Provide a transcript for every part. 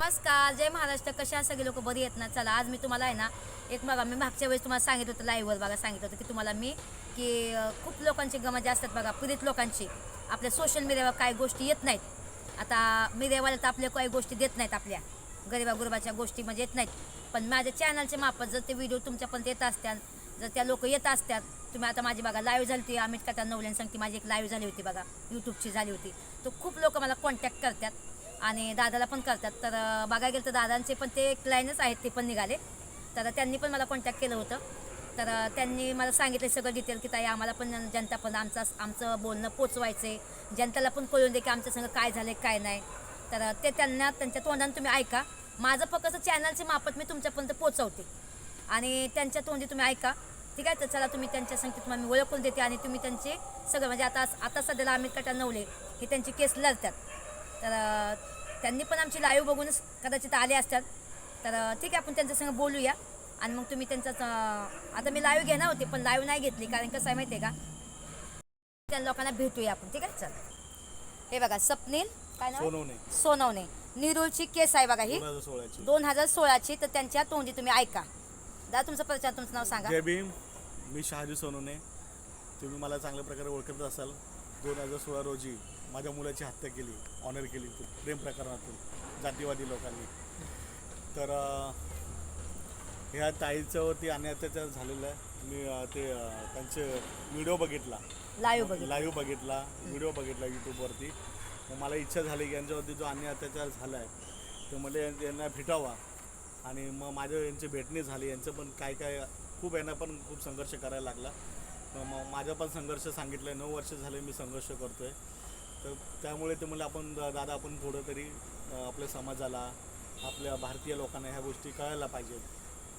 नमस्कार जय महाराष्ट्र. कशा सगळे लोक बरी आहेत ना? चला आज मी तुम्हाला आहे ना एक बघा मी मागच्या वेळेस तुम्हाला सांगितलं होतं लाईव्हवर बघा सांगितलं होतं की तुम्हाला मी की खूप लोकांची गमत जास्त असतात बघा पीडित लोकांची. आपल्या सोशल मीडियावर काही गोष्टी येत नाहीत. आता मीडियावाले तर आपल्या काही गोष्टी देत नाहीत आपल्या. गरिबा गुरबाच्या गोष्टी म्हणजे येत नाहीत. पण माझ्या चॅनलचे मार्फत जर ते व्हिडिओ तुमच्यापर्यंत येत असतात जर त्या लोक येत असतात तुम्ही आता माझी बघा लाईव्ह झाली होती अमित त्या नवल्यान सांगते माझी एक लाईव्ह झाली होती बघा यूट्यूबची झाली होती. तर खूप लोक मला कॉन्टॅक्ट करतात. आणि दादाला पण करतात. तर बघायला गेलं तर दादांचे पण ते क्लायनच आहेत ते पण निघाले. तर त्यांनी पण मला कॉन्टॅक्ट केलं होतं. तर त्यांनी मला सांगितलं सगळं डिटेल की ताई आम्हाला पण जनता पण आमचा आमचं बोलणं पोचवायचं आहे जनतेला पण कळून दे की आमच्या संग काय झालं काय नाही. तर ते त्यांना त्यांच्या तोंडाने तुम्ही ऐका. माझं फक्त चॅनलचे मापत मी तुमच्यापर्यंत पोचवते. आणि त्यांच्या तोंडी तुम्ही ऐका. ठीक आहे? तर चला तुम्ही त्यांच्या संगीत तुम्हाला मी ओळखून देते आणि तुम्ही त्यांचे सगळं म्हणजे आता आता सध्याला आम्ही कटा नवले हे त्यांची केस लढतात. तर त्यांनी पण आमची लाईव्ह बघूनच कदाचित आले असतात. तर ठीक आहे आपण त्यांच्या संग बोलूया. आणि मग तुम्ही त्यांचाच अं, आता मी लाईव्ह घेणार होते पण लाईव्ह नाही घेतली कारण कसं आहे माहिती आहे का? त्या लोकांना भेटूया आपण ठीक आहे? चल. हे बघा स्वप्नील काय नाव? सोनवणे. सोनवणे. निरुळची केस आहे बघा ही. दोन हजार सोळाची. तर त्यांच्या तोंडी तुम्ही ऐका. दादा तुमचं परिचय तुमचं नाव सांगा. जय भीम. मी शहाजी सोनवणे. तुम्ही मला चांगल्या प्रकारे ओळखत असाल. दोन हजार सोळा रोजी. माझ्या मुलाची हत्या केली ऑनर केली प्रेम प्रकरणातून जातीवादी लोकांनी. तर ह्या ताईच्यावरती आणि अत्याचार झालेला आहे. मी ते त्यांचे व्हिडिओ बघितला. लाईव्ह बघितलं. लाईव्ह बघितला व्हिडिओ बघितला यूट्यूबवरती मग मला इच्छा झाली की यांच्यावरती जो अन्याय अत्याचार झाला आहे तर मला यांना भेटावा. आणि मग माझं यांची भेटणी झाली. यांचं पण काय काय खूप यांना पण खूप संघर्ष करायला लागला. मग माझा पण संघर्ष सांगितलं आहे नऊ वर्ष झाले मी संघर्ष करतो आहे तर त्यामुळे ते मला आपण दादा आपण थोडं तरी आपल्या समाजाला आपल्या भारतीय लोकांना ह्या गोष्टी कळायला पाहिजेत.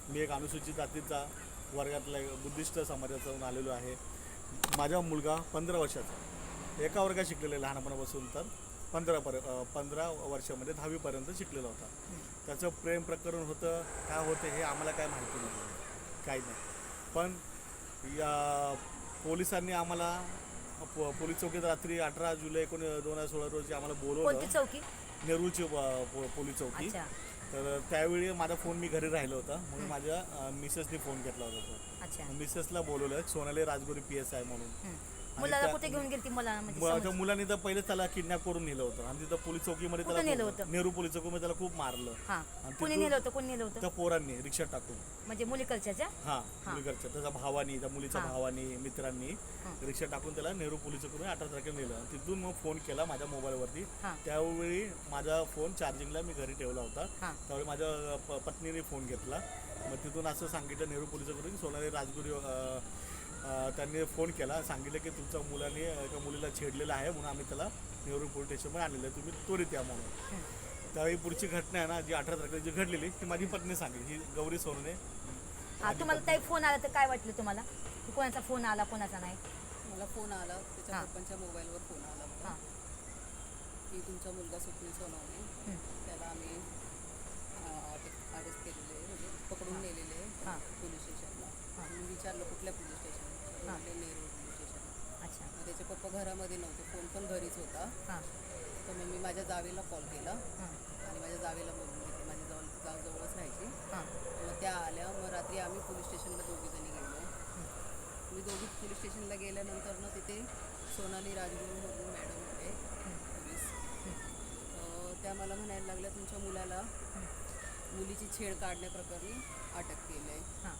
मी एक अनुसूचित जातीचा वर्गातला एक बुद्धिस्ट समाजातून आलेलो आहे. माझा मुलगा पंधरा वर्षाचा एका वर्गात शिकलेला आहे लहानपणापासून तर पंधरा पर पंधरा वर्षामध्ये दहावीपर्यंत शिकलेला होता. त्याचं प्रेम प्रकरण होतं काय होतं हे आम्हाला काय माहिती नाही. काही नाही. पण या पोलिसांनी आम्हाला पोलीस चौकीत रात्री अठरा जुलै एकोण दोन हजार सोळा रोजी आम्हाला कोणती बोलवलं चौकी नेरूळची अं, पो- पोलीस चौकी. अच्छा. तर त्यावेळी माझा फोन मी घरी राहिलो होता. म्हणून माझ्या अं, मिसेसनी फोन घेतला होता तो. अच्छा. मिसेसला बोलवलं Sonali Rajguri P S I म्हणून. हम्म. मुलाला कुठे घेऊन गेली ती मला म्हणजे त्या मुलांनी तर पहिले त्याला किडनॅप करून नेलं होतं. आणि तिथं पोलीस चौकीमध्ये कुठं नेलं त्याला होतं? नेहरू पोलीस चौकीमध्ये त्याला खूप मारलं. हा. आणि कोणी तिथून- नेलं होतं? कोणी नेलं होतं? त्या पोरांनी रिक्षा टाकून. म्हणजे मुलीकडच्याच्या हा हा. मुलीकडच्या त्याच्या भावानी त्या मुलीच्या हा. भावानी मित्रांनी हा. रिक्षा टाकून त्याला नेहरू पोलीस चौकीमध्ये अठरा तारखेला नेलं. आणि तिथून मग फोन केला माझ्या मोबाईलवरती. हा. त्यावेळी माझा फोन चार्जिंगला मी घरी ठेवला होता. हा. त्यावेळी माझ्या प- पत्नीने फोन घेतला. मग तिथून असं सांगितलं नेहरू पोलिसाकडून सोनाली राजगुरी अं, त्यांनी फोन केला सांगितलं की तुमच्या मुलाने एका मुलीला छेडलेलं आहे म्हणून आम्ही त्याला नेहरू पोलीस स्टेशनमध्ये आणलेलं आहे तुम्ही त्वरित या म्हणून. त्यावेळी पुढची घटना आहे ना जी अठरा तारखेला जी घडलेली ती माझी पत्नी सांगितली ही गौरी सोनने हा तुम्हाला ताई फोन आला तर काय वाटलं तुम्हाला की कोणाचा फोन आला कोणाचा नाही मला फोन आला त्याच्या हां. पप्पांच्या मोबाईलवर फोन आला मला हा की तुमचा मुलगा स्वप्नील सोनवणे. त्याला आम्ही अरेस्ट केलेले आहे म्हणजे पकडून नेलेले हां. पोलीस स्टेशनला हां. मी विचारलं कुठल्या पोलीस नेरूळ पोलीस स्टेशन अच्छा. मग त्याचे पप्पा घरामध्ये नव्हते फोन पण घरीच होता. हा. तर मग मी माझ्या जावेला कॉल केला. हा. आणि माझ्या जावेला बोलून घेतली. माझी जवळ जाव जवळच राहायची. हा. मग त्या आल्या. मग रात्री आम्ही पोलीस स्टेशनला दोघीजणी गेलो. मी दोघी पोलीस स्टेशनला गेल्यानंतर ना तिथे सोनाली राजगुरू म्हणून मॅडम होते पोलीस त्या मला म्हणायला लागल्या तुमच्या मुलाला मुलीची छेड काढण्याप्रकरणी अटक केलं आहे. हा.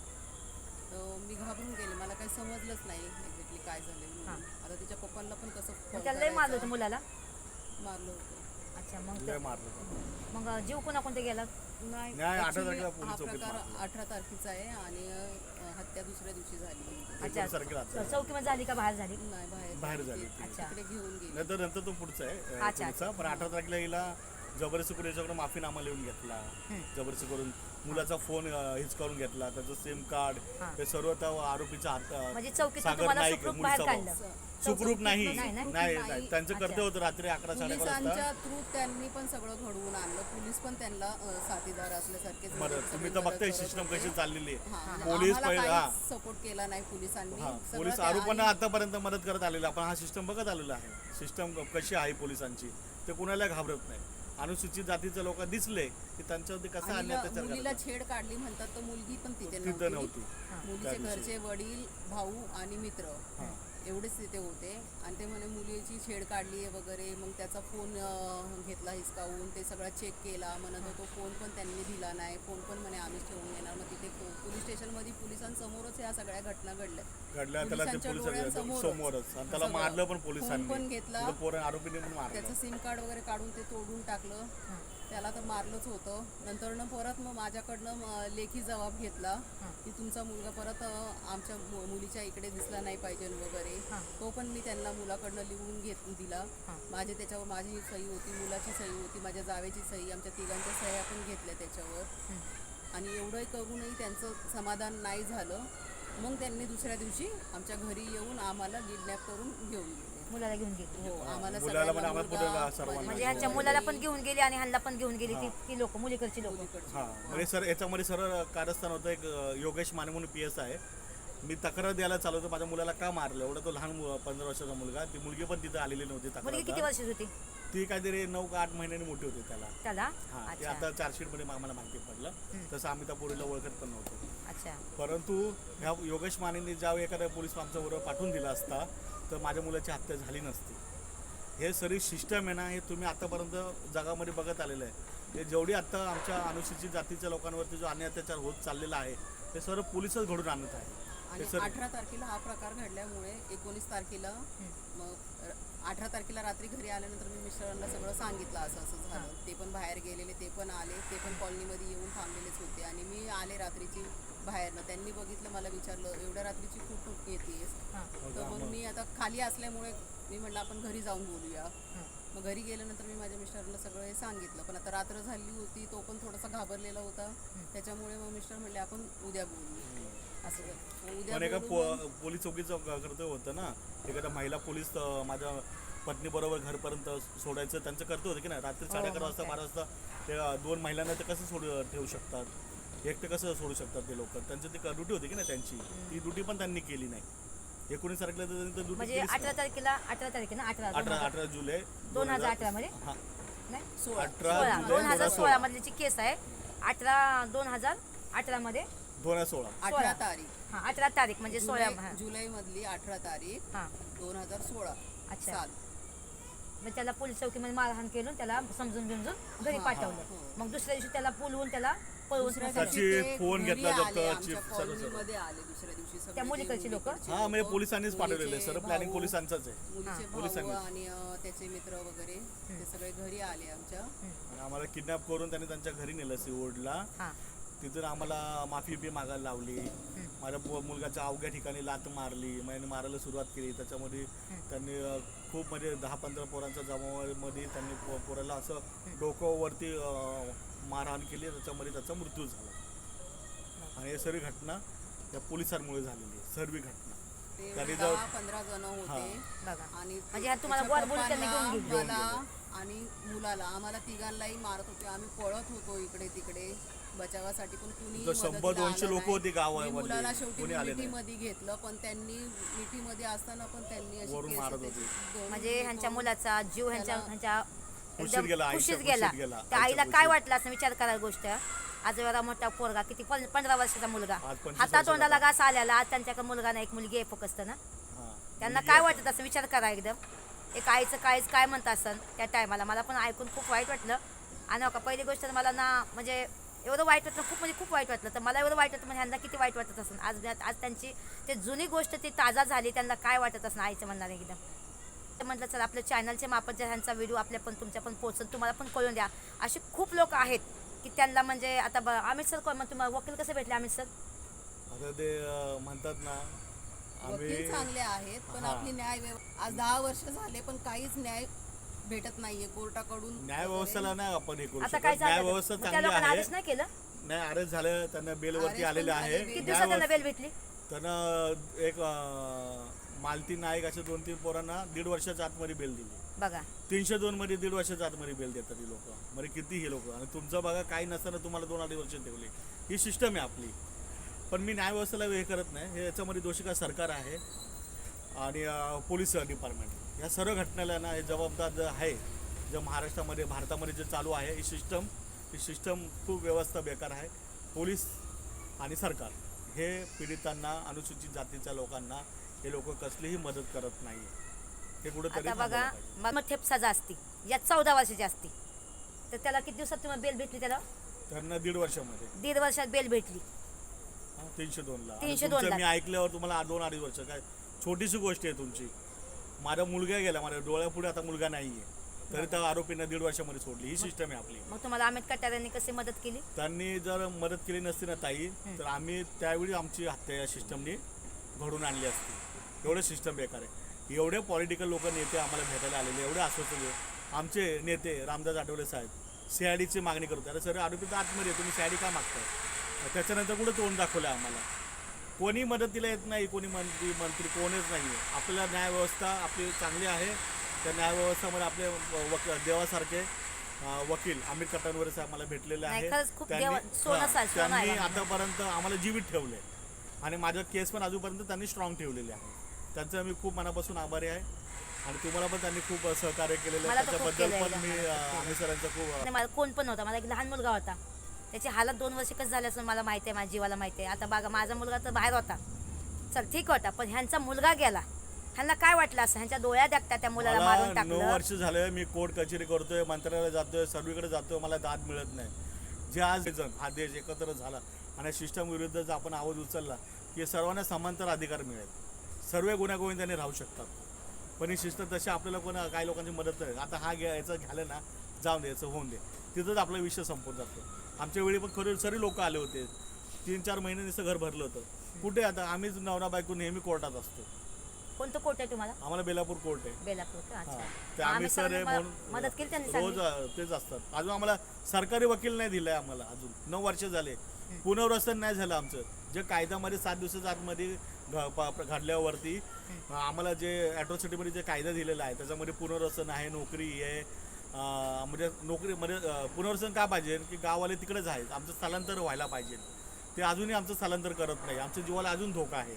तर मी घाबरून गेले. मला काही समजलंच नाही एक्झॅक्टली काय झालं. हां. आता तिच्या पप्पांना पण कसं मग त्याला लय मारलं होतं करायचं? मुलाला? मारलं होतं. अच्छा मग लय ते- मारलं मग जीव कोणा कोणता गेला? नाही नाही, अठरा actually तारखेला हा चौकीत प्रकार मारलं. अठरा तारखेचा आहे आणि अं, हत्या दुसऱ्या दिवशी झाली. अच्छा रात्र. चौकीमध्ये झाली का बाहेर झाली? नाही बाहेर. बाहेर झाली ती. अच्छा. तिकडे घेऊन गेली. नंतर नंतर तो पुढचा आहे अं, अच्छा, पुढचा. पण अठरा तारखेला हिला जबरदस्ती करून याच्याकडे माफीनामा लिहून घेतला. हम्म. जबरदस्ती करून मुलाचा फोन हिच करून घेतला. त्याचं सिम कार्ड हा. ते सर्व त्या आरोपीच्या हात म्हणजे सागर नाईक सुखरूप मुलीचा नाही. नाही, त्यांचं. कर्तव्य होतं रात्री अकरा साडे पोलिसांच्या थ्रू त्यांनी पण सगळं घडवून आणलं. पोलीस पण त्यांना साथीदार असल्यासारखेच मदत. तुम्ही तर बघताय सिस्टम कशी चाललेली आहे. पोलीस हा. सपोर्ट केला नाही पोलिसांनी. पोलीस आरोपांना आतापर्यंत मदत करत आलेला आपण हा सिस्टम बघत आलेला आहे. सिस्टम कशी आहे पोलिसांची? ते कुणाला घाबरत नाही. अनुसूचित जातीचे लोक दिसले की त्यांच्यावरती कसा आणि अन्याय ना अत्याचार मुलीला. छेड काढली म्हणतात तर मुलगी पण तिथे तिथं नव्हती नव्हती मुलीचे त्या दिवशी. घरचे वडील भाऊ आणि मित्र हां. एवढेच तिथे होते. आणि ते म्हणे मुलीची छेड काढली आहे वगैरे. मग त्याचा फोन घेतला हिसकावून. ते सगळा चेक केला. म्हणत तो फोन पण त्यांनी दिला नाही. फोन पण म्हणे आम्हीच ठेवून घेणार. मग तिथे पोलीस स्टेशनमध्ये पोलिसांसमोरच ह्या सगळ्या घटना घडल्या. घडल्या. त्याला पोलिसांच्या डोळ्यांसमोरच. मारलं पण पोलिसांनी. पण घेतला. म्हणजे आरोपीने त्याचं सिम कार्ड वगैरे काढून ते तोडून टाकलं. त्याला तर मारलंच होतं. नंतर ना परत मग माझ्याकडनं लेखी जबाब घेतला. की तुमचा मुलगा परत आमच्या मुलीच्या इकडे दिसला नाही पाहिजे वगैरे. तो पण मी त्यांना मुलाकडनं लिहून घेत दिला. माझे त्याच्यावर माझी सही होती मुलाची सही होती माझ्या जावेची सही आमच्या तिघांच्या सह्या पण घेतल्या त्याच्यावर. आणि एवढंही करूनही त्यांचं समाधान नाही झालं. मग त्यांनी दुसऱ्या दिवशी आमच्या घरी येऊन आम्हाला किडनॅप करून घेऊन गेले. मुलाला घेऊन गेली. हो आम्हाला मुलाला पण सगळ्यांना आम्हाला मुलगा, पुढे सर्वांना म्हणजे ह्यांच्या मुलाला पण घेऊन गेली आणि ह्यांना पण घेऊन गेली. ती ती लोक मुलीकडची लोक. हा म्हणजे सर याच्यामध्ये सरळ कारस्थान होतं. एक योगेश माने म्हणून पी एस आहे. मी तक्रार द्यायला चालू होतो माझ्या मुलाला का मारलं? एवढा तो लहान पंधरा वर्षाचा मुलगा. ती मुलगी पण तिथे आलेली नव्हती मुलगी किती तक्रार वर्षाची होती? ती काहीतरी नऊ का आठ महिन्यांनी मोठी होती त्याला. त्याला? हा ते अच्छा. आता चार्जशीटमध्ये आम्हाला माहिती पडलं. तसं आम्ही त्या पोरीला ओळखत पण नव्हतो. अच्छा. परंतु ह्या योगेश मानेंनी ज्यावेळी एखाद्या पोलीस आमच्या बरोबर पाठवून दिला असता तर माझ्या मुलाची हत्या झाली नसती. हे सरी सिस्टम आहे ना हे तुम्ही आतापर्यंत जगामध्ये बघत आलेलं आहे. हे जेवढी आत्ता आमच्या अनुसूचित जातीच्या लोकांवरती जो अन्याय अत्याचार होत चाललेला आहे ते सर्व पोलीसच घडून आणत आहे. आणि अठरा तारखेला हा प्रकार घडल्यामुळे एकोणीस तारखेला मग अठरा तारखेला रात्री घरी आल्यानंतर मी मिस्टरांना सगळं सांगितलं असं असं झालं. ते पण बाहेर गेलेले ते पण आले ते पण कॉलनीमध्ये येऊन थांबलेलेच होते. आणि मी आले रात्रीची बाहेरनं. त्यांनी बघितलं मला विचारलं एवढ्या रात्रीची खूप येतेस. तर मग मी आता खाली असल्यामुळे मी म्हटलं आपण घरी जाऊन बोलूया. मग घरी गेल्यानंतर मी माझ्या मिस्टरांना सगळं हे सांगितलं. पण आता रात्र झाली होती तो पण थोडासा घाबरलेला होता. त्याच्यामुळे मग मिस्टर म्हणले आपण उद्या बोलू असं उद्या पोलीस चौकीचं कर्तव्य होतं ना? एखाद्या महिला पोलीस माझ्या पत्नीबरोबर घरपर्यंत सोडायचं त्यांचं कर्तव्य होतं की नाही? रात्री साडे अकरा वाजता बारा वाजता ते अं, दोन महिलांना ते कसं सोडू ठेवू शकतात? एकटे कसं सोडू शकतात ते लोक? त्यांचं ती ड्युटी होती की नाही त्यांची? ती ड्युटी पण त्यांनी केली नाही. एकोणीस तारखेला तर त्यांनी ड्युटी म्हणजे केलीच अठरा नाही. तारखेला अठरा तारखेला अठरा अठरा अठरा जुलै दोन हजार अठरा मध्ये हा. नाही सोळा. अठरा सोळा. जुलै दोन हजार सोळा. मधलीची केस आहे अठरा दोन हजार अठरा मध्ये दोन हजार सोळा. अठरा. तारीख. हा अठरा तारीख म्हणजे सोळा हा. जुलै मधली अठरा तारीख हा. दोन हजार सोळा. अच्छा. साल. मग त्याला पोलीस चौकीमध्ये मारहाण केलं त्याला समजून बिमजून घरी हा, हा, पाठवलं. हो. मग दुसऱ्या दिवशी त्याला बोलवून त्याला त्याची फोन घेतला आले, जातो, आमच्या चिप सर्व सर्व. कॉलनीमध्ये आले दुसऱ्या दिवशी सगळे. त्या मुलीकडची लोकं? हा म्हणजे पोलिसांनीच पाठवलेले सर्व प्लॅनिंग पोलिसांचंच आहे. पोलिसांनी. आणि अं, त्याचे मित्र वगैरे ते सगळे घरी आले आमच्या. आम्हाला किडनॅप करून त्यांनी त्यांच्या घरी नेलं सिओडला. हा. तिथून आम्हाला माफी बी मागायला लावली. माझ्या पो- मुलगाच्या अवघ्या ठिकाणी लात मारली. मैंने मारायला सुरुवात केली. त्याच्यामध्ये त्यांनी अं, खूप म्हणजे दहा पंधरा पोरांच्या जमावामध्ये त्यांनी पो- पोराला असं डोक्यावरती अं, मारहाण केली त्याच्यामध्ये त्याचा मृत्यू झाला. आणि हे सर्व घटना या पोलिसांमुळे झालेली आहे सर्व घटना. जाऊ- पंधरा जण होते. बघा. आणि म्हणजे. मला आणि मुलाला. आम्हाला तिघांनाही मारत होते. आम्ही पळत होतो इकडे तिकडे. बचावासाठी पण कुणी शंभर दोनशे लोकं होती गावामध्ये. मुलाला शेवटी कोणी आले नाही. मिठीमध्ये घेतलं पण त्यांनी मिठीमध्ये असताना पण त्यांनी म्हणजे ह्यांच्या मुलाचा जीव ह्यांच्या ह्यांच्या खुशीत एकदम गेला, खुशीत गेला खुशीत गेला, त्या आईला काय खुशीत. वाटलं असं विचार करायला गोष्ट? आज एवढा मोठा पोरगा किती पं- पंधरा वर्षाचा मुलगा. आज पंचवीस हातात तोंडाला वर्षाचा. घास आलेला आज त्यांच्याकडे मुलगा नाही एक मुलगी आहे फक्त ना. हा. त्यांना काय. वाटत असं? विचार करा एकदम. एक आईचं काहीच काय म्हणत असन त्या टायमाला? मला पण ऐकून खूप वाईट वाटलं. आणि हो का पहिली गोष्ट तर मला ना म्हणजे एवढं वाईट वाटलं खूप म्हणजे खूप वाईट वाटलं. तर मला एवढं वाईट वाटतं म्हणजे ह्यांना किती वाईट वाटत असेल आज आज त्यांची ते जुनी गोष्ट ती ताजा झाली त्यांना काय वाटत असं आईचं म्हणणार एकदम. तर म्हटलं चल आपल्या चॅनलच्या मार्फत जर ह्यांचा व्हिडिओ आपल्या पण तुमच्या पण पोहोचल तुम्हाला पण कळून द्या. असे खूप लोक आहेत की त्यांना म्हणजे आता ब- अमित सर कोण? मग तुम्हाला वकील कसे भेटले अमित सर आता ते अं, म्हणतात ना आम्ही वकील चांगले आहेत पण हा. आपली न्याय व्यव- आज दहा वर्ष झाले पण काहीच न्याय भेटत नाहीये कोर्टाकडून. न्याय व्यवस्थेला नाही आपण हे करू आता शकत. काय न्याय झालं व्यवस्था मग त्या चांगली लोकांना आहे. नाही केलं? नाही अरेस्ट झालं त्यांना बेलवरती आलेले पण आहे. झाले. किती न्याय दिवसात त्यांना व्यवस्था- बेल भेटली? त्यांना एक अं, मालती नाईक अशा दोन तीन पोरांना दीड वर्षाच्या आतमध्ये बेल दिली. बघा. तीनशे दोन मध्ये दीड वर्षाच्या आतमध्ये बेल देतात ही लोक. म्हणजे किती हे लोक. आणि तुमचं बघा काही नसताना तुम्हाला दोन अडीच वर्ष ठेवली. ही सिस्टम आहे आपली. पण मी न्याय व्यवस्थेला हे करत नाही. हे याच्यामध्ये दोषी का सरकार आहे? आणि पोलीस डिपार्टमेंट या सर्व घटनेला ना हे जबाबदार जे आहे जे महाराष्ट्रामध्ये भारतामध्ये जे चालू आहे ही सिस्टम ही सिस्टम खूप व्यवस्था बेकार आहे. पोलीस आणि सरकार. हे पीडितांना अनुसूचित जातीच्या लोकांना हे लोक कसलीही मदत करत नाही हे आता बघा. मग ठेप सजा असती यात चौदा वर्षाची असती तर त्याला किती दिवसात तुम्हाला बेल भेटली त्याला? त्यांना दीड वर्षामध्ये. दीड वर्षात बेल भेटली. हा, तीनशे दोनला. आणि 302 तुमचं ला. मी ऐकल्यावर तुम्हाला दोन अडीच वर्ष. काय छोटीशी गोष्ट आहे तुमची. माझा मुलगा गेला माझ्या डोळ्यापुढे आता मुलगा नाही आहे तरी त्या आरोपींना दीड वर्षामध्ये सोडली. ही सिस्टम आहे आपली. मग तुम्हाला अमित कटार यांनी कशी मदत केली? त्यांनी जर मदत केली नसती ना ताई तर आम्ही त्यावेळी आमची हत्या या सिस्टमनी घडून आणली असती. एवढं सिस्टम बेकार आहे. एवढे पॉलिटिकल लोक नेते आम्हाला भेटायला आलेले एवढे आश्वासन आमचे नेते रामदास आठवले साहेब सीआयडीची मागणी करतो अरे सर आरोपी तर आतमध्ये तुम्ही सीआयडी का मागताय? त्याच्यानंतर कुठं तोंड दाखवलं आम्हाला? कोणी मदतीला येत नाही कोणी मंत्री मंत्री कोणीच नाही आहे. आपल्या न्यायव्यवस्था आपली चांगली आहे. त्या न्यायव्यवस्थामध्ये आपले वक देवासारखे वकील अमित कटानवरे साहेब मला भेटलेले आहे त्यांनी-. आतापर्यंत आम्हाला जीवित ठेवले आणि माझं केस पण अजूनपर्यंत त्यांनी स्ट्रॉंग ठेवलेले आहे त्यांचं मी खूप मनापासून आभारी आहे. आणि तुम्हाला पण त्यांनी खूप सहकार्य केलेलं मला आहे तर खूप त्याच्याबद्दल केलंय. पण मी आम्ही सरांचं खूप आणि मला कोण पण नव्हता. मला एक लहान मुलगा होता. त्याची हालत दोन वर्ष कसं झाली असं मला माहिती आहे माझ्या जीवाला माहिती आहे. आता बघा माझा मुलगा तर बाहेर होता. चल ठीक होता. पण ह्यांचा मुलगा गेला. ह्यांना काय वाटलं असं? ह्यांच्या डोळ्या दागता त्या मुलाला मारून मला नऊ टाकलं वर्ष झाले मी कोर्ट कचेरी करतोय मंत्रालयाला जातोय सर्वीकडे जातोय. मला दाद मिळत नाही. जे आज जण हा देश एकत्र झाला आणि सिस्टम विरुद्ध जर आपण आवाज उचलला की सर्वांना समांतर अधिकार मिळेल. सर्व गुन्हेगोविंदाने राहू शकतात. पण ही शिस्त तशी आपल्याला कोण काही लोकांची मदत आता हा घ्या याचं झालं ना जाऊन दे याचं होऊन दे. तिथंच आपला विषय संपून जातो. आमच्या वेळी पण खरे सरी लोक आले होते. तीन चार महिने नुसतं घर भरलं होतं. कुठे आता? आम्हीच नवरा बायको नेहमी कोर्टात असतो. कोणतं कोर्ट आहे तुम्हाला? आम्हाला बेलापूर कोर्ट आहे. बेलापूर का. अच्छा. ते मग आम्ही आम्ही सर आहे म्हणून मदत केली त्यांनी रोज चांगली. अ, तेच असतात. अजून आम्हाला सरकारी वकील नाही दिलाय आम्हाला अजून. नऊ वर्ष झाले. पुनर्वसन नाही झालं आमचं. जे कायद्यामध्ये सात दिवसाच्या आतमध्ये घडल्यावरती आम्हाला जे ॲट्रॉसिटीमध्ये जे कायदा दिलेला आहे त्याच्यामध्ये पुनर्वसन आहे नोकरी आहे. म्हणजे नोकरी म्हणजे पुनर्वसन का पाहिजे? की गाववाले तिकडेच आहेत. आमचं स्थलांतर व्हायला पाहिजे. ते अजूनही आमचं स्थलांतर करत नाही. आमच्या जीवाला अजून धोका आहे.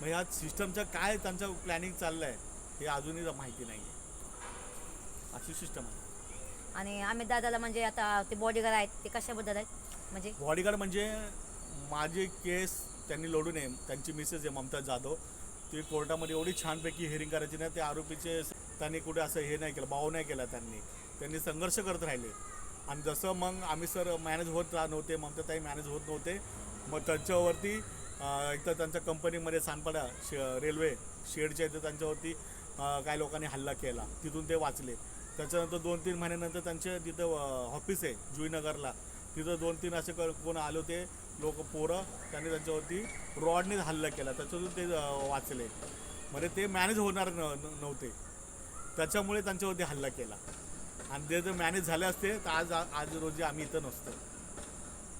मग ह्या सिस्टमचं काय त्यांचं प्लॅनिंग चाललं आहे हे अजूनही माहिती नाही आहे अशी सिस्टम आहे. आणि आम्ही दादाला म्हणजे आता ते बॉडीगार्ड आहेत ते कशाबद्दल आहेत? म्हणजे? बॉडीगार्ड म्हणजे माझे केस त्यांनी लढू नये. त्यांची मिसेस आहे ममता जाधव. ती कोर्टामध्ये एवढी छानपैकी हिअरिंग करायची ना ते आरोपीचे त्यांनी कुठे असं हे नाही केलं भाव नाही केला त्यांनी. त्यांनी संघर्ष करत राहिले. आणि जसं मग आम्ही सर मॅनेज होत रा- नव्हते ममताताई मॅनेज होत नव्हते मग त्यांच्यावरती एक तर त्यांच्या कंपनीमध्ये सानपाडा शे रेल्वे शेडच्या इथं त्यांच्यावरती काही लोकांनी हल्ला केला. तिथून ते वाचले. त्याच्यानंतर दोन तीन महिन्यानंतर त्यांचे तिथं ऑफिस आहे जुईनगरला. तिथं दोन तीन असे कोण आले होते लोक पोरं त्यांनी त्यांच्यावरती रॉडने हल्ला केला. त्याच्यातून ते वाचले. म्हणजे ते मॅनेज होणार न- नव्हते. त्याच्यामुळे त्यांच्यावरती हल्ला केला. आणि ते जर मॅनेज झाले असते तर आज आज रोजी आम्ही इथं नसतो.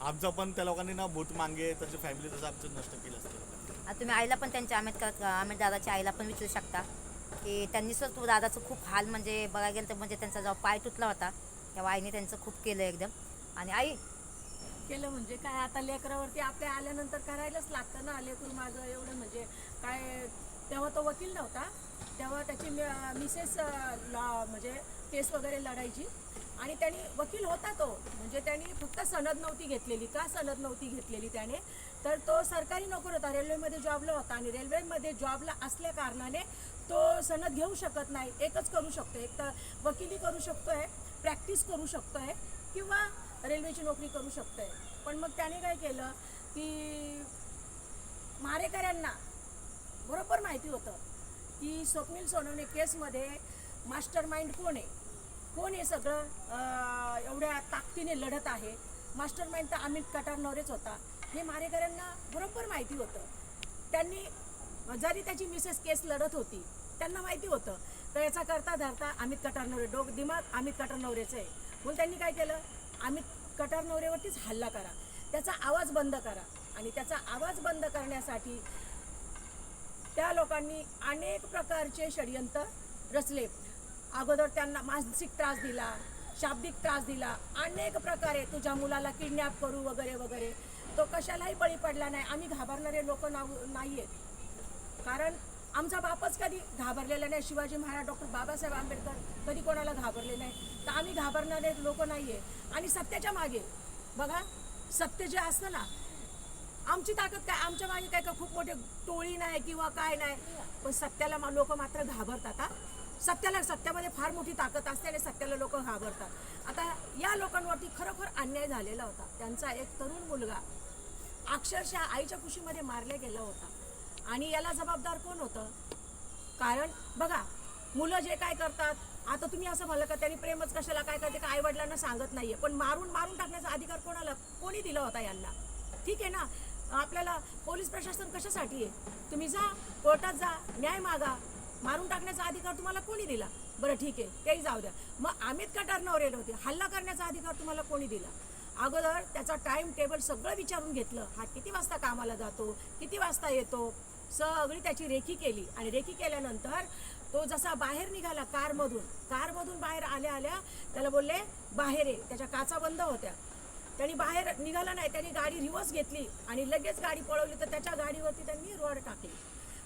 आमचं पण त्या लोकांनी ना भूत मांगे त्याची फॅमिली तसं आमचं नष्ट केलं असतं. आता तुम्ही आईला पण त्यांच्या अमित अमित दादाच्या आईला पण विचारू शकता. की त्यांनी सुद्धा तो दादाचं खूप हाल म्हणजे बघायला गेलं तर म्हणजे त्यांचा जेव्हा पाय तुटला होता तेव्हा आईने त्यांचं खूप केलं एकदम. आणि आई केलं म्हणजे काय आता लेकरावरती आपल्या आल्यानंतर करायलाच लागतं ना लेकरू माझं एवढं म्हणजे काय तेव्हा तो वकील नव्हता तेव्हा त्याची मिसेस लॉ म्हणजे केस वगैरे लढायची आणि त्यांनी वकील होता तो म्हणजे त्यांनी फक्त सनद नव्हती घेतलेली का सनद नव्हती घेतलेली त्याने? तर तो सरकारी नोकर होता रेल्वेमध्ये जॉबला होता आणि रेल्वेमध्ये जॉबला असल्या कारणाने तो सनद घेऊ शकत नाही एकच करू शकतो एक तर वकिली करू शकतोय प्रॅक्टिस करू शकतोय किंवा रेल्वेची नोकरी करू शकतोय. पण मग त्याने काय केलं की मारेकऱ्यांना बरोबर माहिती होतं की स्वप्नील सोनवणे केसमध्ये मास्टर माइंड कोण आहे? कोण हे सगळं एवढ्या ताकदीने लढत आहे? मास्टर माइंड तर अमित कटारनवरेच होता. हे मारेकऱ्यांना बरोबर माहिती होतं. त्यांनी जरी त्याची मिसेस केस लढत होती त्यांना माहिती होतं. तर याचा करता धरता अमित कटारनवरे डोक दिमाग अमित कटारनवरेचं आहे. म्हणून त्यांनी काय केलं? आम्ही कटार नवऱ्यावरतीच हल्ला करा. त्याचा आवाज बंद करा. आणि त्याचा आवाज बंद करण्यासाठी त्या लोकांनी अनेक प्रकारचे षडयंत्र रचले. अगोदर त्यांना मानसिक त्रास दिला शाब्दिक त्रास दिला. अनेक प्रकारे तुझ्या मुलाला किडनॅप करू वगैरे वगैरे. तो कशालाही बळी पडला नाही. आम्ही घाबरणारे लोक नाव नाही आहेत कारण आमचा बापच कधी घाबरलेला नाही. शिवाजी महाराज डॉक्टर बाबासाहेब आंबेडकर कधी कोणाला घाबरले नाही. तर आम्ही घाबरणारे लोक नाही आहे आणि सत्याच्या मागे बघा सत्य जे असतं ना आमची ताकद काय? आमच्या मागे काय का खूप मोठे टोळी नाही किंवा काय नाही? पण सत्याला लोक मात्र घाबरतात हा. सत्याला सत्यामध्ये फार मोठी ताकद असते आणि सत्याला लोक घाबरतात. आता या लोकांवरती खरोखर अन्याय झालेला होता. त्यांचा एक तरुण मुलगा अक्षरशः आईच्या कुशीमध्ये मारला गेला होता. आणि याला जबाबदार कोण होतं? कारण बघा मुलं जे काय करतात आता तुम्ही असं म्हणलं का त्यांनी प्रेमच कशाला काय करते का आई वडिलांना सांगत नाहीये. पण मारून मारून टाकण्याचा अधिकार कोणाला कोणी दिला होता यांना? ठीक आहे ना? आपल्याला पोलीस प्रशासन कशासाठी आहे? तुम्ही जा कोर्टात जा न्याय मागा. मारून टाकण्याचा अधिकार तुम्हाला कोणी दिला? बरं ठीक आहे. तेही जाऊ द्या. मग अमित कटारनावर येले होते. हल्ला करण्याचा अधिकार तुम्हाला कोणी दिला? अगोदर त्याचा टाइम टेबल सगळं विचारून घेतलं. हा किती वाजता कामाला जातो? किती वाजता येतो? सगळी त्याची रेखी केली. आणि रेखी केल्यानंतर तो जसा बाहेर निघाला कारमधून कारमधून बाहेर आल्या आल्या त्याला बोलले बाहेर ये. त्याच्या काचा बंद होत्या. त्यांनी बाहेर निघाला नाही त्यांनी गाडी रिव्हर्स घेतली आणि लगेच गाडी पळवली तर त्याच्या गाडीवरती त्यांनी रॉड टाकली.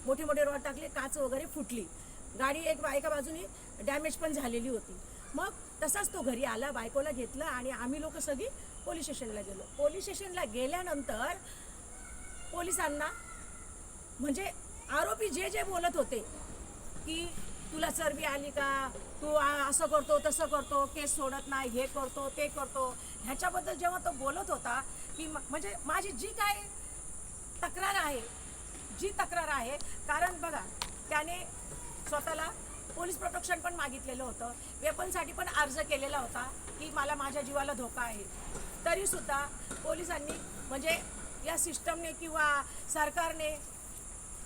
मोठे मोठे रॉड टाकले काच वगैरे फुटली. गाडी एक एका बाजूने डॅमेज पण झालेली होती. मग तसाच तो घरी आला बायकोला घेतलं आणि आम्ही लोक सगळी पोलीस स्टेशनला गेलो. पोलीस स्टेशनला गेल्यानंतर पोलिसांना म्हणजे आरोपी जे जे बोलत होते की तुला चरबी आली का? तू असं करतो तसं करतो केस सोडत नाही हे करतो ते करतो. ह्याच्याबद्दल जेव्हा तो बोलत होता की म- म्हणजे माझी जी काय तक्रार आहे जी तक्रार आहे कारण बघा त्याने स्वतःला पोलीस प्रोटेक्शन पण मागितलेलं होतं. वेपनसाठी पण अर्ज केलेला होता की मला माझ्या जीवाला धोका आहे. तरीसुद्धा पोलिसांनी म्हणजे या सिस्टमने किंवा सरकारने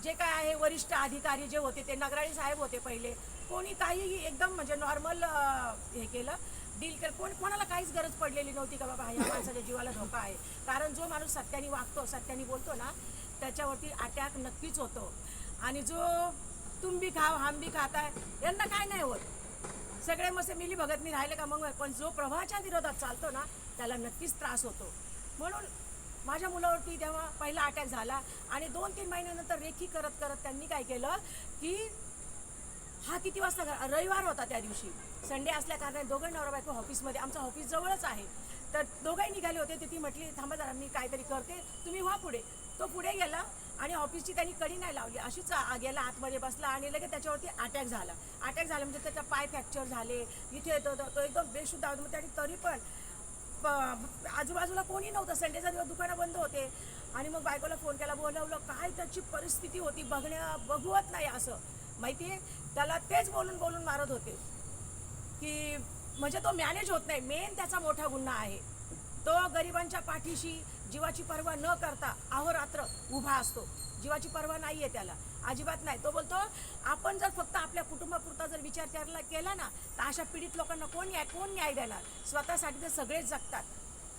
जे काय आहे वरिष्ठ अधिकारी जे होते ते नगराळी साहेब होते पहिले. कोणी काहीही एकदम म्हणजे नॉर्मल हे केलं डील केलं. कोण कोणाला काहीच गरज पडलेली नव्हती का बाबा ह्या माणसाच्या जीवाला धोका आहे. कारण जो माणूस सत्याने वागतो सत्याने बोलतो ना त्याच्यावरती अटॅक नक्कीच होतो. आणि जो तुम बी खाव हम बी खाताय यांना काय नाही होत. सगळे मसे मिली भगत मी राहिले का मग पण जो प्रवाहाच्या विरोधात चालतो ना त्याला नक्कीच त्रास होतो. म्हणून माझ्या मुलावरती तेव्हा पहिला अटॅक झाला आणि दोन तीन महिन्यानंतर रेखी करत करत त्यांनी काय केलं की हा किती वाजता रविवार होता त्या दिवशी. संडे असल्या कारणाने दोघं नवरा बायको ऑफिसमध्ये आमचं ऑफिस जवळच आहे. तर दोघंही निघाले होते ते ती म्हटली थांबा जरा मी काहीतरी करते. तुम्ही व्हा पुढे. तो पुढे गेला आणि ऑफिसची त्यांनी कडी नाही लावली. अशीच आ- गेला आतमध्ये बसला आणि लगेच त्याच्यावरती अटॅक झाला. अटॅक झाला म्हणजे त्याचा पाय फ्रॅक्चर झाले. इथे तो तो- एकदम बेशुद्ध होता मग त्याने तरी पण आजूबाजूला कोणी नव्हतं. संडेचा दिवस दुकानं बंद होते. आणि मग बायकोला फोन केला बोलवलं काय त्याची परिस्थिती होती बघण्या बघवत नाही असं. माहिती आहे त्याला तेच बोलून बोलून मारत होते. की म्हणजे तो मॅनेज होत नाही. मेन त्याचा मोठा गुन्हा आहे. तो गरिबांच्या पाठीशी जीवाची पर्वा न करता अहोरात्र उभा असतो. जीवाची पर्वा नाही आहे त्याला. अजिबात नाही. तो बोलतो आपण जर फक्त आपल्या कुटुंबापुरता जर विचार केला केला ना तर अशा पीडित लोकांना कोण न्याय कोण न्याय देणार? स्वतःसाठी तर सगळेच जगतात.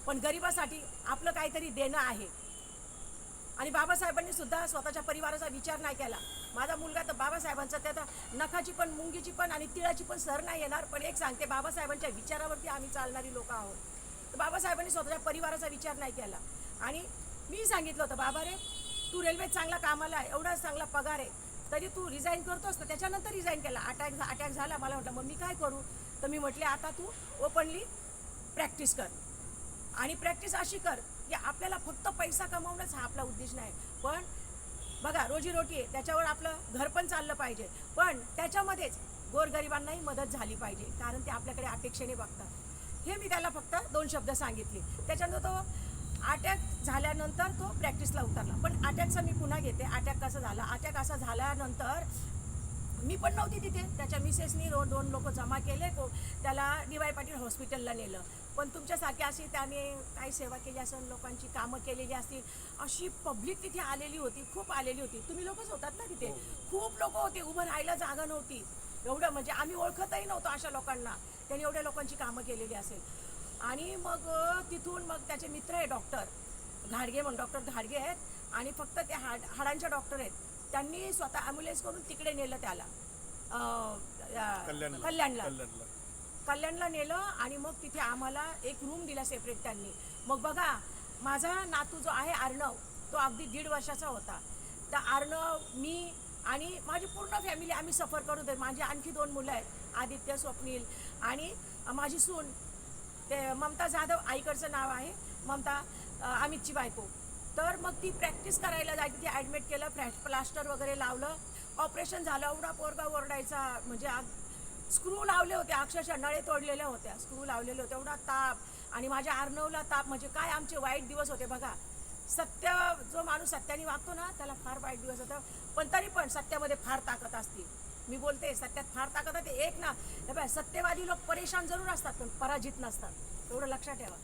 पण गरिबासाठी आपलं काहीतरी देणं आहे. आणि बाबासाहेबांनी सुद्धा स्वतःच्या परिवाराचा विचार नाही केला. माझा मुलगा तर बाबासाहेबांचा त्या नखाची पण मुंगीची पण आणि तिळाची पण सर नाही येणार. पण एक सांगते बाबासाहेबांच्या विचारावरती आम्ही चालणारी लोक आहोत. तर बाबासाहेबांनी स्वतःच्या परिवाराचा विचार नाही केला. आणि मी सांगितलं होतं बाबा रे तू रेल्वेत चांगला कामाला आहे एवढा चांगला पगार आहे तरी तू रिझाईन करतोस तर त्याच्यानंतर रिझाईन केला. अटॅक अटॅक झाला मला म्हटलं मग मी काय करू? तर मी म्हटले आता तू ओपनली प्रॅक्टिस कर. आणि प्रॅक्टिस अशी कर की आपल्याला फक्त पैसा कमवणंच हा आपला उद्देश नाही. पण बघा रोजीरोटी आहे त्याच्यावर आपलं घर पण चाललं पाहिजे. पण त्याच्यामध्येच गोरगरिबांनाही मदत झाली पाहिजे कारण ते आपल्याकडे अपेक्षेने बघतात. हे मी त्याला फक्त दोन शब्द सांगितले. त्याच्यानंतर तो अटॅक झाल्यानंतर तो प्रॅक्टिसला उतरला. पण अटॅकचा मी पुन्हा घेते. अटॅक कसा झाला? अटॅक असा झाल्यानंतर मी पण नव्हती तिथे. त्याच्या मिसेसनी रो दोन लोक जमा केले. को त्याला डी वाय पाटील हॉस्पिटलला नेलं. पण तुमच्यासारखी अशी त्याने काही सेवा केली असेल लोकांची कामं केलेली असतील अशी पब्लिक तिथे आलेली होती. खूप आलेली होती. तुम्ही लोकच होतात ना तिथे? खूप लोक होते. उभं राहायला जागा नव्हती. एवढं म्हणजे आम्ही ओळखतही नव्हतो अशा लोकांना. त्यांनी एवढ्या लोकांची कामं केलेली असेल. आणि मग तिथून मग त्याचे मित्र आहे डॉक्टर घाडगे म्हणून डॉक्टर घाडगे आहेत आणि फक्त ते हाड हाडांचे डॉक्टर आहेत. त्यांनी स्वतः ॲम्ब्युलन्स करून तिकडे नेलं त्याला. कल्याणला. कल्याणला. नेलं आणि मग तिथे आम्हाला एक रूम दिला सेपरेट त्यांनी. मग बघा माझा नातू जो आहे अर्णव तो अगदी दीड वर्षाचा होता. तर अर्णव मी आणि माझी पूर्ण फॅमिली आम्ही सफर करत होते. माझी आणखी दोन मुलं आहेत आदित्य स्वप्नील आणि माझी सून. ते ममता जाधव आईकडचं नाव आहे. ममता अमितची बायको. तर मग ती प्रॅक्टिस करायला जायची. ती ॲडमिट केलं फ्रॅश प्लास्टर वगैरे लावलं. ऑपरेशन झालं. एवढा पोरगा ओरडायचा. म्हणजे स्क्रू लावले होते. अक्षरशः नळे तोडलेल्या होत्या. स्क्रू लावलेले होते. एवढा ताप. आणि माझ्या आर्नवला ताप. म्हणजे काय आमचे वाईट दिवस होते बघा. सत्य जो माणूस सत्याने वागतो ना त्याला फार वाईट दिवस होतं. पण तरी पण सत्यामध्ये फार ताकद असते. मी बोलते सत्यात फार ताकद आहे एक ना बाय सत्यवादी लोक परेशान जरूर असतात पण पराजित नसतात. एवढं लक्षात ठेवा.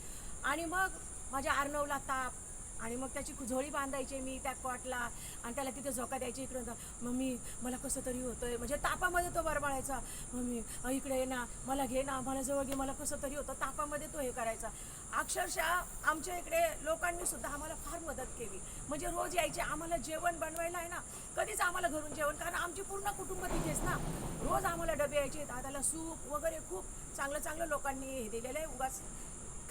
आणि मग माझ्या आरनवला ताप. आणि मग त्याची झोळी बांधायची मी त्या कॉटला आणि त्याला तिथे झोका द्यायची इकडं. जा. मम्मी मला कसं तरी होतंय. म्हणजे तापामध्ये तो बरबाळायचा. मम्मी इकडे ये ना. मला घे ना. मला जवळ घे. मला कसं तरी होतं. तापामध्ये तो हे करायचा. अक्षरशः आमच्या इकडे लोकांनी सुद्धा आम्हाला फार मदत केली. म्हणजे रोज यायचे. आम्हाला जेवण बनवायला आहे ना कधीच आम्हाला घरून जेवण. कारण आमची पूर्ण कुटुंब तिथेच ना. रोज आम्हाला डबे यायचे. दादाला सूप वगैरे खूप चांगलं चांगलं लोकांनी हे दिलेलं आहे. उगाच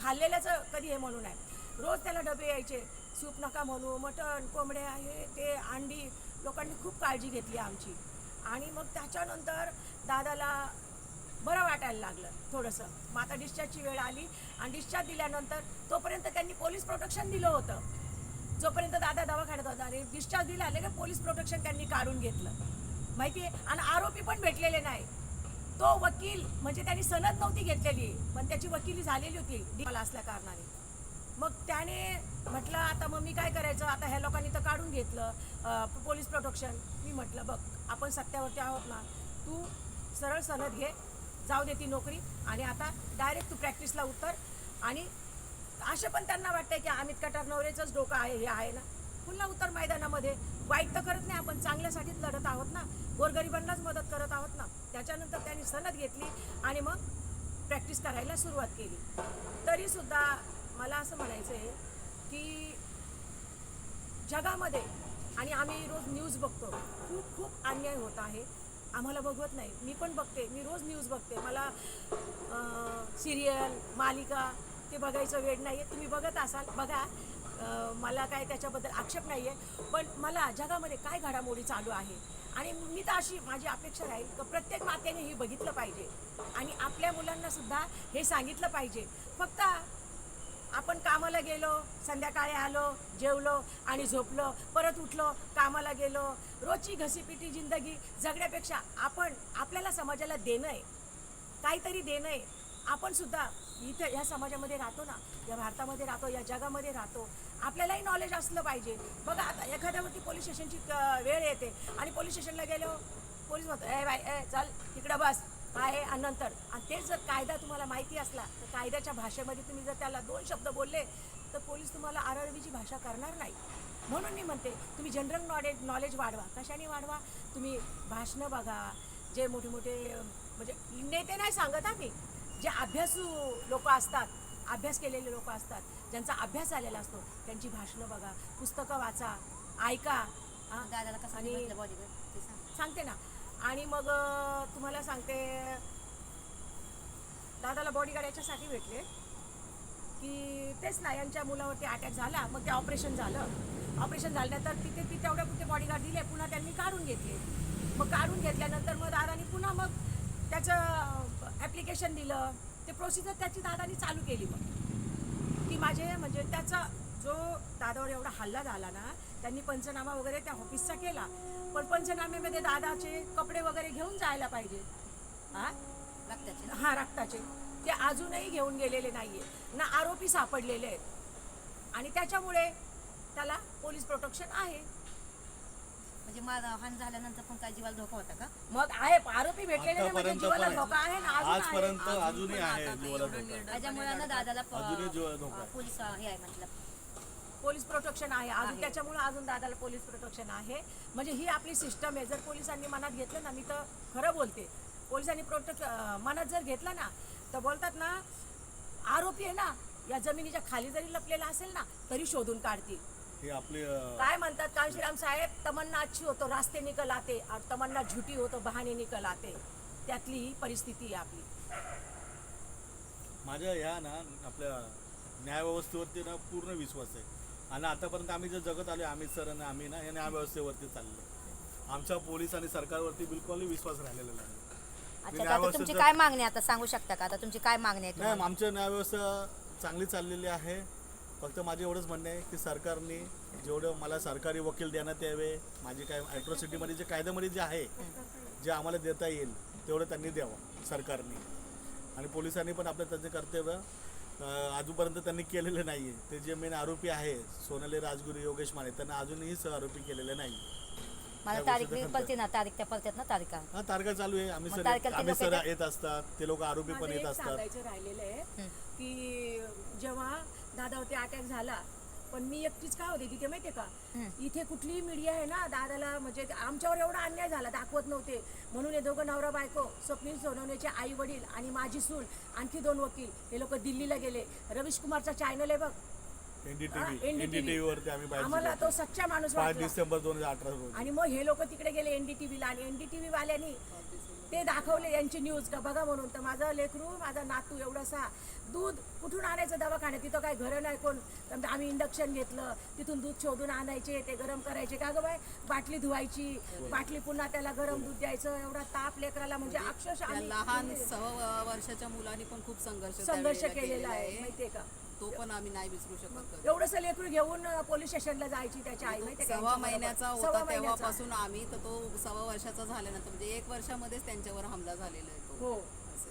खाल्लेल्याचं कधी हे म्हणू नाही रोज त्याला डबे यायचे. सूप नका म्हणू. मटण कोंबड्या हे ते अंडी लोकांनी खूप काळजी घेतली आमची. आणि मग त्याच्यानंतर दादाला बरं वाटायला लागलं थोडंसं. मग आता डिस्चार्जची वेळ आली आणि डिस्चार्ज दिल्यानंतर तोपर्यंत त्यांनी पोलीस प्रोटेक्शन दिलं होतं. जोपर्यंत दादा दवाखान्यात होता आणि डिस्चार्ज दिला आले का पोलीस प्रोटेक्शन त्यांनी काढून घेतलं. माहिती आहे आणि आरोपी पण भेटलेले नाही. तो वकील म्हणजे त्यांनी सनद नव्हती घेतलेली पण त्याची वकिली झालेली होती मला असल्या कारणाने. मग त्याने म्हटलं आता मग मी काय करायचं? आता ह्या लोकांनी तर काढून घेतलं पोलीस प्रोटेक्शन. मी म्हटलं बघ आपण सत्यावरती आहोत ना तू सरळ सनद घे जाऊ दे ती नोकरी आणि आता डायरेक्ट तू प्रॅक्टिसला उतर. आणि असे पण त्यांना वाटतंय की अमित कटार नवरेचंच डोकं आहे हे आहे ना. पुन्हा उतर मैदानामध्ये. वाईट तर करत नाही आपण चांगल्यासाठीच लढत आहोत ना. गोरगरिबांनाच मदत करत आहोत ना. त्याच्यानंतर त्यांनी सनद घेतली आणि मग प्रॅक्टिस करायला सुरुवात केली. तरीसुद्धा मला असं म्हणायचं आहे की जगामध्ये आणि आम्ही रोज न्यूज बघतो खूप खूप अन्याय होत आहे. आम्हाला बघवत नाही. मी पण बघते. मी रोज न्यूज बघते. मला सिरियल मालिका ते बघायचं वेळ नाही आहे तुम्ही बघत असाल बघा. मला काय त्याच्याबद्दल आक्षेप नाही आहे पण मला जगामध्ये काय घडामोडी चालू आहे? आणि मी तर अशी माझी अपेक्षा राहील की प्रत्येक मातेने हे बघितलं पाहिजे. आणि आपल्या मुलांना सुद्धा हे सांगितलं पाहिजे. फक्त आपण कामाला गेलो संध्याकाळी आलो जेवलो आणि झोपलो परत उठलो कामाला गेलो रोजची घसीपिटी जिंदगी जगण्यापेक्षा आपण आपल्याला समाजाला देणं आहे. काहीतरी देणं आहे. आपण सुद्धा इथं ह्या समाजामध्ये राहतो ना या भारतामध्ये राहतो या जगामध्ये राहतो आपल्यालाही नॉलेज असलं पाहिजे. बघा आता एखाद्यावरती पोलीस स्टेशनची वेळ येते आणि पोलीस स्टेशनला गेलो पोलीस म्हणतो ए बाय ए चल तिकडं बस आहे आणि नंतर. आणि तेच जर कायदा तुम्हाला माहिती असला तर कायद्याच्या भाषेमध्ये तुम्ही जर त्याला दोन शब्द बोलले तर पोलीस तुम्हाला आरळवीची भाषा करणार नाही. म्हणून मी म्हणते तुम्ही जनरल नॉलेज नॉलेज वाढवा. कशाने वाढवा? तुम्ही भाषणं बघा. जे मोठे मोठे म्हणजे नेते नाही सांगत हा मी. जे अभ्यासू लोक असतात अभ्यास केलेले लोक असतात ज्यांचा अभ्यास झालेला असतो त्यांची भाषणं बघा पुस्तकं वाचा ऐका? दादाला कसं आणि-. सांगते ना आणि मग तुम्हाला सांगते दादाला बॉडीगार्ड याच्यासाठी भेटले की तेच ना यांच्या मुलावरती अटॅक झाला मग ते ऑपरेशन झालं ऑपरेशन झाल्यानंतर तिथे ती तेवढ्या पुरते बॉडीगार्ड दिले पुन्हा त्यांनी काढून घेतले मग काढून घेतल्यानंतर मग दादानी पुन्हा मग त्याचं ॲप्लिकेशन दिलं ते प्रोसिजर त्याची दादानी चालू केली मग. की माझे म्हणजे त्याचा जो दादावर एवढा हल्ला झाला ना त्यांनी पंचनामा वगैरे त्या ऑफिसचा केला. पण पंचनाम्यामध्ये दादाचे कपडे वगैरे घेऊन जायला पाहिजे. हा रक्ताचे. हा रक्ताचे. ते अजूनही घेऊन गेलेले नाहीये. ना आरोपी सापडलेले आहेत. आणि त्याच्यामुळे त्याला पोलीस प्रोटेक्शन आहे. म्हणजे मारहाण झाल्यानंतर पण काय जीवाला धोका होता का? मग आहे आरोपी भेटलेले नाही म्हणजे आतापर्यंत जीवाला पण धोका आहे ना अजून आहे. आजपर्यंत अजून अजूनही आहे जीवाला धोका. त्याच्यामुळे ना दादाला प- अजूनही जीवाला धोका आहे. अं, पोलीस हे आहे म्हटलं. पोलीस प्रोटेक्शन आहे. अजून. त्याच्यामुळे अजून दादाला पोलीस प्रोटेक्शन आहे. म्हणजे ही आपली सिस्टम आहे. जर पोलिसांनी मनात घेतलं ना मी तर खरं बोलते. पोलिसांनी प्रोटेक्ट मनात जर घेतलं ना तर बोलतात ना आरोपी आहे ना या जमिनीच्या खाली जरी लपलेला असेल ना तरी शोधून काढतील. हे आपले काय म्हणतात कांशीराम साहेब? तमन्ना अच्छी होतो रास्ते निकल आते और तमन्ना झुटी होतो बहाने निकल आते त्यातली ही परिस्थिती आहे आपली. माझ्या ह्या ना आपल्या न्यायव्यवस्थेवरती ना पूर्ण विश्वास आहे. आणि आतापर्यंत आम्ही जे जगत आलो अमित सर आणि आम्ही ना या न्यायव्यवस्थेवरती चाललो आमच्या पोलीस आणि सरकारवरती बिलकुल विश्वास राहिलेला नाही. अच्छा तर आता तुमची काय मागणी आहे? आता सांगू शकता का? आता तुमची काय मागणी आहे नाही? आमच्या न्यायव्यवस्था चांगली चाललेली आहे. फक्त माझे एवढंच म्हणणं आहे की सरकारने जेवढं मला सरकारी वकील देण्यात यावे माझे काय ॲट्रॉसिटीमध्ये जे कायद्यामध्ये जे आहे जे आम्हाला देता येईल तेवढं त्यांनी द्यावं सरकारने. आणि पोलिसांनी पण आपलं त्याचे कर्तव्य अं, अजूनपर्यंत त्यांनी केलेलं नाही आहे ते जे मेन आरोपी आहे सोनाली राजगुरू योगेश माने त्यांना अजूनही सह आरोपी केलेले नाही मला तारीख गोष्टीचं पलते ना तारीख त्या पलतात ना तारीखा हा तारखा चालू आहे. आम्ही सर आम्ही लोकं सर? येत असतात ते लोक आरोपी पण येत असतात. सांगायचं राहिलेलं आहे. की जेव्हा दादावरती अटॅक झाला. पण मी एकटीच का होते तिथे माहितीये का. इथे कुठलीही मीडिया आहे ना दादाला म्हणजे आमच्यावर एवढा अन्याय झाला दाखवत नव्हते. म्हणून हे दोघं नवरा बायको स्वप्नील सोनवणेचे आई वडील आणि माझी सून आणखी दोन वकील हे लोक दिल्लीला गेले. रवीश कुमारचा चॅनल आहे बघ. एनडीटीव्ही वरती आम्हाला तो सच्चा माणूस डिसेंबर दोन हजार अठरा रोजी. आणि मग हे लोक तिकडे गेले एनडीटीव्हीला आणि एनडीटीव्ही वाल्यांनी ते दाखवले यांची न्यूज का बघा म्हणून तर माझा लेकरू माझा नातू एवढासा दूध कुठून आणायचं दवाखान्यात? तिथं काही घरं नाही कोण? तर आम्ही इंडक्शन घेतलं. तिथून दूध शोधून आणायचे ते गरम करायचे. का गं बाय बाटली धुवायची. बाटली पुन्हा त्याला गरम दूध द्यायचं. एवढा ताप लेकराला म्हणजे अक्षरशः लहान सहा वर्षाच्या मुलांनी पण खूप संघर्ष संघर्ष केलेला आहे. माहितीये का? तो पण आम्ही नाही विसरू शकत कधी. लेकरू घेऊन पोलीस स्टेशनला जायची त्याच्या आई का? सव्वा. महिन्याचा सव्वा होता महिन्याचा. तेव्हापासून आम्ही तर तो सव्वा वर्षाचा झाल्यानंतर म्हणजे एक वर्षामध्येच त्यांच्यावर हमला झालेला आहे तो. हो. असं.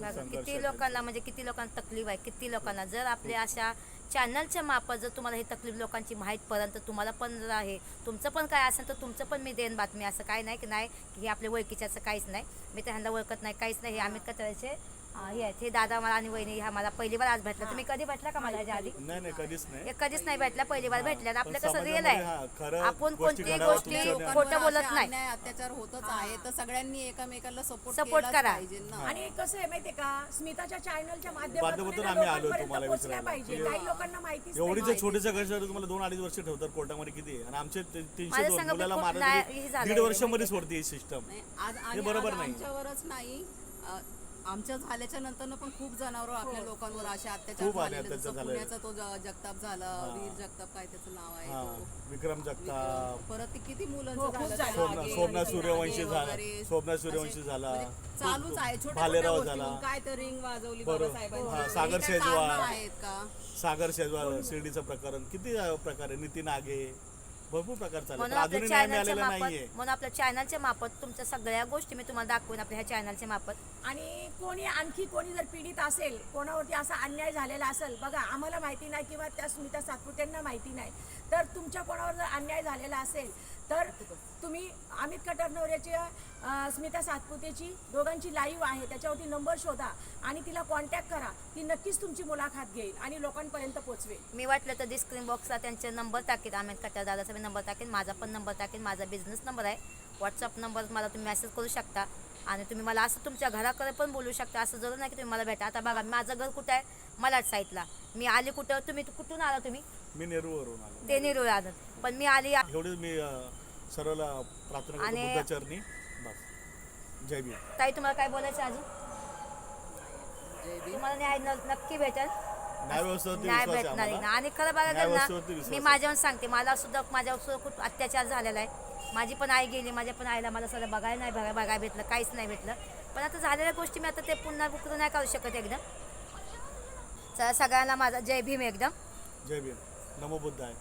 बघा, संघर्ष किती लोकांना म्हणजे किती लोकांना तकलीफ आहे किती लोकांना. जर आपल्या अशा चॅनलच्या मार्फत जर तुम्हाला ही तकलीफ लोकांची माहीत पर्यंत तुम्हाला पण जर आहे तुमचं पण काय असेल तर तुमचं पण मी देईन बातमी. असं काय नाही की नाही की हे आपल्या ओळखीचे असं काहीच नाही. मी तर ह्यांना ओळखत नाही काहीच नाही. हे. आम्ही कचऱ्याचे अं, हे आहेत हे दादा मला आणि वहिनी ह्या मला पहिली बार आज भेटला. तुम्ही कधी भेटला का मला ह्याच्या आधी? नाही नाही कधीच नाही. हे कधीच नाही भेटला पहिली बार भेटल्या आणि आपलं कसं रिअल हा, आहे? खरं आपण गोष्टी कोणतीही गोष्टी खोटं बोलत नाही. अत्याचार होतच आहे तर सगळ्यांनी एकमेकांना सपोर्ट Support करा. पाहिजे ना. आणि कसं आहे माहितीये का? स्मिताच्या चॅनलच्या माध्यमातून माध्यमातून ना आम्ही लोकांपर्यंत तुम्हाला पोहोचल्या विचारायला. पाहिजे. की काही लोकांना माहितीच एवढीच्या नाही घरच्या तुम्हाला दोन अडीच वर्ष ठेवतात कोर्टामध्ये किती? आहे आणि आमचे ते- तीनशे माझ्या दोन संग मुलाला खूप मारलं न्याय- तरी हे झालंय, दीड वर्षामध्ये सोडते ही सिस्टम नाही, आज आणि बरोबर आज नाही. आमच्यावरच नाही. अ, आमच्या झाल्याच्यानंतर पण खूप जनावर आपल्या लोकांवर असे अत्याचार खूप आले झालेले अत्याचार जसं झाले. पुण्याचा तो ज- जगताप झाला वीर जगताप काय त्याचं नाव आहे हा. तो. विक्रम जगताप. परत ते किती हो, मुलांचं खूप झालं झालं. त्या सोमना मागे, सोमनाथ सूर्यवंशी झाला. वगैरे. सोमनाथ सूर्यवंशी असे झाला. म्हणजे चालूच आहे. छोट्या भालेराव झाला. काय तर रिंग वाजवली बरोबर. हा, हे सागर काय शेजवार. कारणं आहेत का? सागर शेजवार शिर्डीचं प्रकरण. किती अं, प्रकार? आहे नितीन आगे भरपूर प्रकार चालले म्हणून आपल्या अजूनही न्याय चॅनलच्या मिळालेला मार्फत म्हणून आपल्या चॅनलच्या मार्फत तुमच्या सगळ्या गोष्टी मी तुम्हाला दाखवेन आपल्या ह्या चॅनलच्या मार्फत आणि कोणी आणखी कोणी जर पीडित असेल कोणावरती असा अन्याय झालेला असेल बघा आम्हाला माहिती नाही किंवा त्या स्मिता सातपुतेंना माहिती नाही तर तुमच्या कोणावर जर अन्याय झालेला असेल तर तुम्ही अमित कटरनवऱ्याची स्मिता सातपुतेची दोघांची लाईव्ह आहे. त्याच्यावरती नंबर शोधा आणि तिला कॉन्टॅक्ट करा. ती नक्कीच तुमची मुलाखत घेईल आणि लोकांपर्यंत पोचवेल. मी वाटलं तर डिस्क्रीन बॉक्सला त्यांचे नंबर टाकेन अमित कटर दादाचा मी नंबर टाकेन माझा पण नंबर टाकेन माझा बिझनेस नंबर आहे. व्हॉट्सअप नंबर मला तुम्ही मेसेज करू शकता. आणि तुम्ही मला असं तुमच्या घराकडे पण बोलू शकता. असं जरूर नाही की तुम्ही मला भेटा. आता बघा माझं घर कुठं आहे? मलाच साईडला मी आले कुठं? तुम्ही कुठून आला तुम्ही? मी नेरूवरून आलो. ते निरोळ आलं पण मी आली एवढे मी सर्वला प्रार्थना करतो आणि- बुद्धाचरणी बस. जय भीम. ताई तुम्हाला काय बोलायचं अजून. तुम्हाला न्याय न- नक्की भेटेल. न्याय व्यवस्थेवरती विश्वास भेटणार आहे ना आम्हाला. आणि खरं बघा ना विश्वास मी आहे. माझ्यावर सांगते. मला सुद्धा माझ्यावर सुद्धा खूप अत्याचार झालेला आहे. माझी पण आई गेली माझ्या पण आईला मला सगळं बघायला नाही बघायला बघायला भेटलं काहीच नाही भेटलं. पण आता झालेल्या गोष्टी मी आता ते पुन्हा उकरू नाही करू शकत एकदम. चला सगळ्यांना माझा जय भीम एकदम. जय भीम. नमो बुद्ध आहे.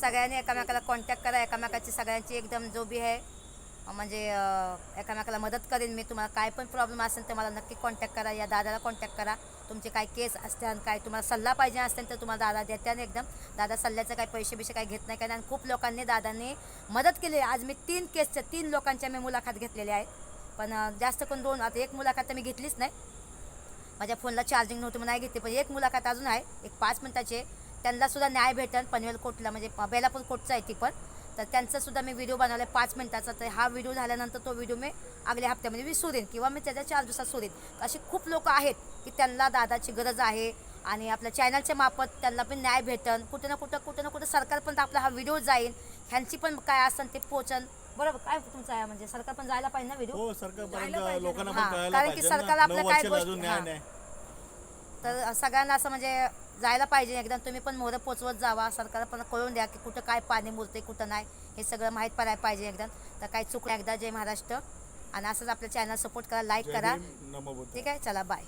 सगळ्यांनी एकामेकाला कॉन्टॅक्ट करा एकामेकाची सगळ्यांची एकदम जो बी आहे. म्हणजे एकामेकाला मदत करेन मी. तुम्हाला काय पण प्रॉब्लेम असेल तर मला नक्की कॉन्टॅक्ट करा. या दादाला कॉन्टॅक्ट करा. तुमचे काय केस असतात काय तुम्हाला सल्ला पाहिजे असेल तर तुम्हाला दादा देते आणि एकदम दादा सल्ल्याचं काही पैसे बिशे काही घेत नाही. कारण आणि खूप लोकांनी दादांनी मदत केली. आहे आज मी तीन केसच्या तीन लोकांच्या मी मुलाखत घेतलेल्या आहेत. पण जास्त करून दोन आता एक मुलाखत तर मी घेतलीच नाही. माझ्या फोनला चार्जिंग नव्हतं मग नाही घेतली. पण एक मुलाखत अजून आहे. एक पाच मिनिटाची त्यांना सुद्धा न्याय भेटेल पनवेल कोर्टला म्हणजे बेलापूर कोर्टचा आहे ती पण. तर त्यांचा सुद्धा मी व्हिडिओ बनवला आहे पाच मिनिटाचा. तर हा व्हिडिओ झाल्यानंतर तो व्हिडिओ मी आगल्या हप्त्यामध्ये मी सोडेन किंवा मी त्याच्या चार दिवसात सोडेन. असे खूप लोक आहेत की त्यांना दादाची गरज आहे आणि आपल्या चॅनलच्या मार्फत त्यांना पण न्याय भेटन. कुठं ना कुठं कुठं ना कुठं सरकारपर्यंत आपला हा व्हिडिओ जाईल ह्यांची पण काय असेल ते पोचन. बरोबर काय तुमचं आहे म्हणजे? सरकार पण जायला पाहिजे ना व्हिडिओ हो कारण की सरकार आपल्या काय गोष्टी- तर सगळ्यांना असं म्हणजे जायला पाहिजे. एकदम तुम्ही पण मोहरं पोचवत जावा. सरकार पण कळून द्या की कुठं काय पाणी मुरते कुठं नाही. हे सगळं माहीत पडायला पाहिजे एकदम तर काही चुकलं एकदा. जय महाराष्ट्र. आणि असंच आपल्या चॅनल सपोर्ट करा लाईक करा. ठीक आहे? चला बाय